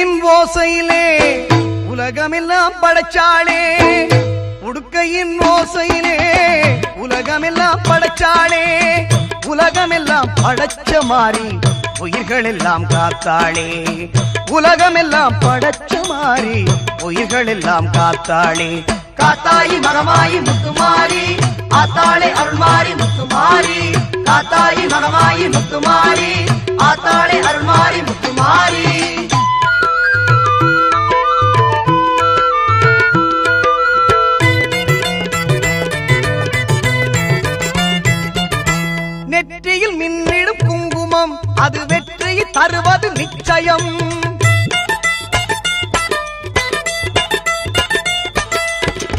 உடுக்கையின் ஓசையிலே உலகமெல்லாம் படைச்சாளே. உடுக்கையின் ஓசையிலே உலகமெல்லாம் படைச்சாளே. உலகமெல்லாம் படைச்ச மாறி உயிர்கள் எல்லாம் காத்தாளே. உலகமெல்லாம் படைச்ச மாறி உயிர்கள் எல்லாம் காத்தாளே. காத்தாயி மகமாயி முத்துமாரி ஆத்தாளே அருள்மாரி முத்துமாரி காத்தாயி மகமாயி முத்துமாரி நெற்றியில் மின்னிடும் குங்குமம். அது வெற்றியை தருவது நிச்சயம்.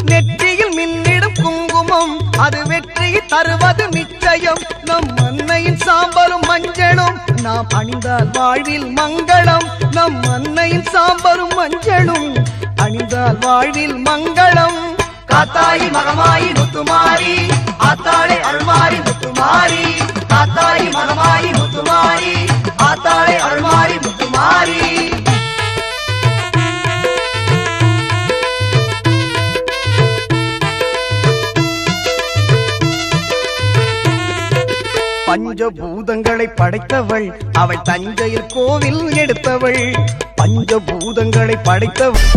நெற்றியில் மின்னிடும் குங்குமம். அது வெற்றியை தருவது நிச்சயம். நம் அன்னையின் சாம்பலும் மஞ்சளும். நாம் அணிந்தால் வாழ்வில் மங்களம். நம் அன்னையின் சாம்பலும் மஞ்சளும். அணிந்தால் வாழ்வில் மங்களம். காத்தாயி மகமாயி முத்துமாரி ஆத்தாளே அருள்மாரி முத்துமாரி ஆத்தாயி மகமாயி முத்துமாரி ஆத்தாளை அருள்மாரி முத்துமாரி. பஞ்சபூதங்களை படைத்தவள் அவள் தஞ்சையில் கோவில் எடுத்தவள். பஞ்சபூதங்களை படைத்தவள்.